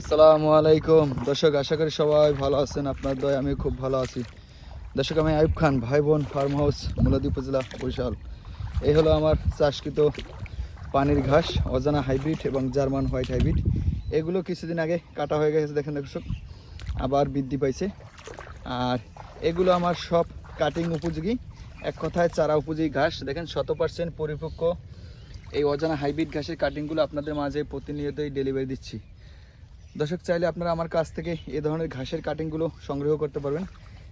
আসসালামু আলাইকুম। দর্শক, আশা করি সবাই ভালো আছেন, আপনার দয় আমি খুব ভালো আছি। দর্শক, আমি আইব খান ভাই বোন ফার্ম হাউস মুলাদি উপজেলা, বরিশাল। এই হলো আমার চাষকৃত পানির ঘাস, অজানা হাইব্রিড এবং জার্মান হোয়াইট হাইব্রিড। এগুলো কিছুদিন আগে কাটা হয়ে গেছে, দেখেন দর্শক, আবার বৃদ্ধি পাইছে। আর এগুলো আমার সব কাটিং উপযোগী, এক কথায় চারা উপযোগী ঘাস। দেখেন শত পার্সেন্ট পরিপক্ক এই অজানা হাইব্রিড ঘাসের কাটিংগুলো আপনাদের মাঝে প্রতিনিয়তই ডেলিভারি দিচ্ছি। দর্শক, চাইলে আপনারা আমার কাছ থেকে এ ধরনের ঘাসের কাটিংগুলো সংগ্রহ করতে পারবেন।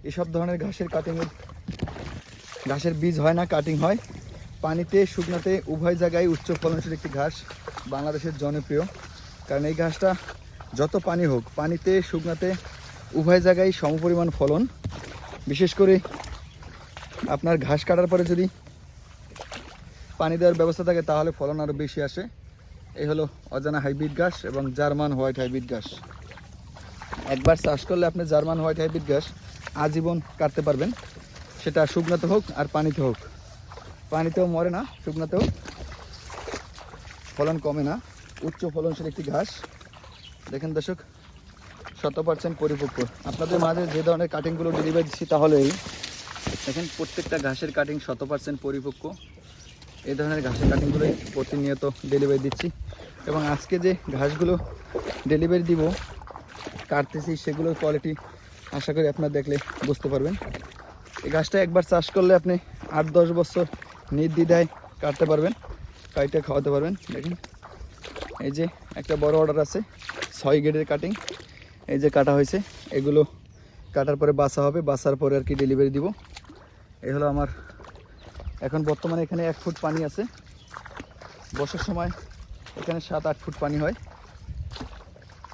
এসব ধরনের ঘাসের কাটিং ঘাসের বীজ হয় না কাটিং হয়। পানিতে, শুকনাতে, উভয় জায়গায় উচ্চ ফলনশীল একটি ঘাস বাংলাদেশের জনপ্রিয়। কারণ এই ঘাসটা যত পানি হোক, পানিতে, শুকনাতে, উভয় জায়গায় সমপরিমাণ ফলন। বিশেষ করে আপনার ঘাস কাটার পরে যদি পানি দেওয়ার ব্যবস্থা থাকে, তাহলে ফলন আরও বেশি আসে। এই হলো অজানা হাইব্রিড ঘাস এবং জার্মান হোয়াইট হাইব্রিড ঘাস। একবার চাষ করলে আপনি জার্মান হোয়াইট হাইব্রিড ঘাস আজীবন কাটতে পারবেন। সেটা শুকনাতে হোক আর পানিতে হোক। পানিতেও মরে না, শুকনাতেও। ফলন কমে না, উচ্চ ফলনশীল একটি ঘাস। দেখেন দর্শক শত পার্সেন্ট পরিপক্ক। আপনাদের মাঝে যে ধরনের কাটিংগুলো ডেলিভারি দিচ্ছি তাহলে এই দেখেন, প্রত্যেকটা ঘাসের কাটিং শত পার্সেন্ট পরিপক্ক। এই ধরনের ঘাসের কাটিংগুলোই প্রতিনিয়ত ডেলিভারি দিচ্ছি। এবং আজকে যে ঘাসগুলো ডেলিভারি দিব, কাটতেছি, সেগুলোর কোয়ালিটি আশা করি আপনার দেখলে বুঝতে পারবেন। এই ঘাসটা একবার চাষ করলে আপনি আট দশ বছর নির্দ্বিধায় কাটতে পারবেন কাইটা খাওয়াতে পারবেন। দেখুন, এই যে একটা বড় অর্ডার আছে, ছয় গেটের কাটিং এই যে কাটা হয়েছে, এগুলো কাটার পরে বাসা হবে বাসার পরে আর কি ডেলিভারি দিব। এই হলো আমার এখন বর্তমানে এখানে এক ফুট পানি আছে। বর্ষার সময় এখানে সাত, আট ফুট পানি হয়।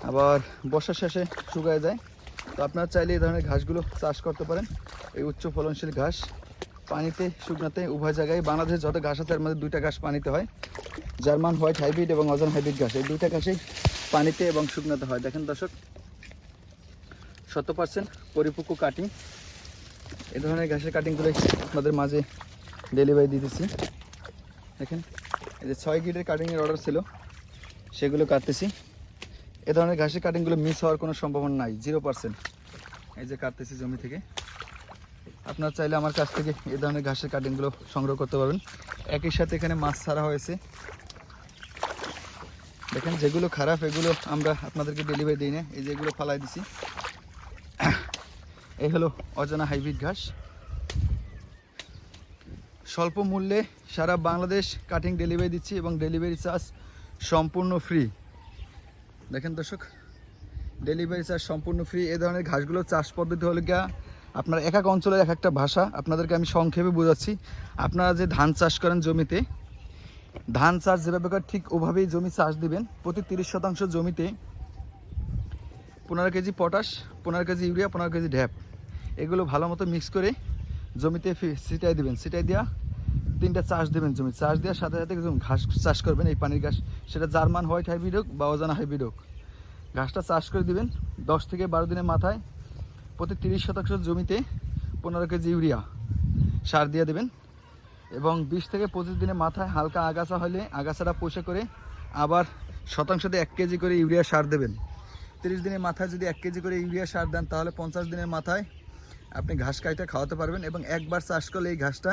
আবার বর্ষার শেষে শুকায় যায়। তো আপনারা চাইলে এই ধরনের ঘাসগুলো চাষ করতে পারেন। এই উচ্চ ফলনশীল ঘাস পানিতে শুকনাতে উভয় জায়গায়। বাংলাদেশে যত ঘাস আছে, তার মধ্যে দুইটা ঘাস পানিতে হয়। জার্মান হোয়াইট হাইব্রিড এবং অজন হাইব্রিড ঘাস। এই দুইটা ঘাসেই পানিতে এবং শুকনাতে হয়। দেখেন দর্শক, শত পার্সেন্ট পরিপক্ক কাটিং এই ধরনের ঘাসের কাটিংগুলোই আপনাদের মাঝে ডেলিভারি দিতেছি দেখেন, এই যে ছয় গিটের কাটিংয়ের অর্ডার ছিল, সেগুলো কাটতেছি। এ ধরনের ঘাসের কাটিংগুলো মিস হওয়ার কোনো সম্ভাবনা নাই জিরো পার্সেন্ট এই যে কাটতেছি জমি থেকে। আপনারা চাইলে আমার কাছ থেকে এই ধরনের ঘাসের কাটিংগুলো সংগ্রহ করতে পারবেন। একই সাথে এখানে মাছ ছাড়া হয়েছে। দেখেন, যেগুলো খারাপ, এগুলো আমরা আপনাদেরকে ডেলিভারি দিই না। এই যেগুলো ফালাই দিছি। এই হলো অজানা হাইব্রিড ঘাস। স্বল্প মূল্যে সারা বাংলাদেশ কাটিং ডেলিভারি দিচ্ছি এবং ডেলিভারি চার্জ সম্পূর্ণ ফ্রি দেখেন দর্শক ডেলিভারি চার্জ সম্পূর্ণ ফ্রি এ ধরনের ঘাসগুলো চাষ পদ্ধতি হলো গিয়া আপনার এক এক অঞ্চলের এক একটা ভাষা। আপনাদেরকে আমি সংক্ষেপে বোঝাচ্ছি। আপনারা যে ধান চাষ করেন জমিতে, ধান চাষ যেভাবে ঠিক ওভাবেই জমি চাষ দিবেন। প্রতি তিরিশ শতাংশ জমিতে পনেরো কেজি পটাশ, পনেরো কেজি ইউরিয়া, পনেরো কেজি ঢ্যাপ। এগুলো ভালো মতো মিক্স করে জমিতে ছিটাই দিবেন। ছিটাই দিয়া তিনটা চাষ দেবেন জমি। চাষ দেওয়ার সাথে সাথে ঘাস চাষ করবেন, এই পানির ঘাস। সেটা জার্মান হোয়াইট হাইব্রিড হোক বা অজানা হাইব্রিড হোক ঘাসটা চাষ করে দিবেন দশ থেকে বারো দিনের মাথায়। প্রতি তিরিশ শতাংশ জমিতে পনেরো কেজি ইউরিয়া সার দিয়ে দেবেন। এবং বিশ থেকে পঁচিশ দিনের মাথায় হালকা আগাছা হলে আগাছাটা পোষে করে আবার শতাংশতে এক কেজি করে ইউরিয়া সার দেবেন। তিরিশ দিনের মাথায় যদি এক কেজি করে ইউরিয়া সার দেন, তাহলে পঞ্চাশ দিনের মাথায় আপনি ঘাস কাইটা খাওয়াতে পারবেন এবং একবার চাষ করলে এই ঘাসটা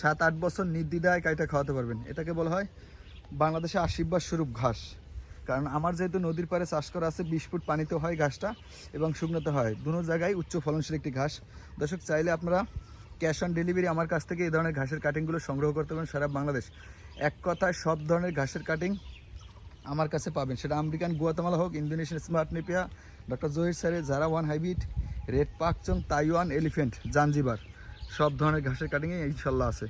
সাত, আট বছর নির্দ্বিধায় কাইটা খাওয়াতে পারবেন। এটাকে বলা হয় বাংলাদেশে আশীর্বাদ স্বরূপ ঘাস। কারণ আমার যেহেতু নদীর পাড়ে চাষ করা আছে, বিশ ফুট পানিতে হয় ঘাসটা এবং শুকনোতে হয়। দুনো জায়গায় উচ্চ ফলনশীল একটি ঘাস। দর্শক, চাইলে আপনারা ক্যাশ অন ডেলিভারি আমার কাছ থেকে এই ধরনের ঘাসের কাটিংগুলো সংগ্রহ করতে পারেন সারা বাংলাদেশ। এক কথায় সব ধরনের ঘাসের কাটিং আমার কাছে পাবেন। সেটা আমেরিকান গুয়াতামালা হোক, Indonesian smart Napier, doctor Zahir স্যারের জারা one hybrid red Pakchong Taiwan elephant Zanzibar. সব ধরনের ঘাসের কাটিংয়ে ইনশাল্লাহ আছে।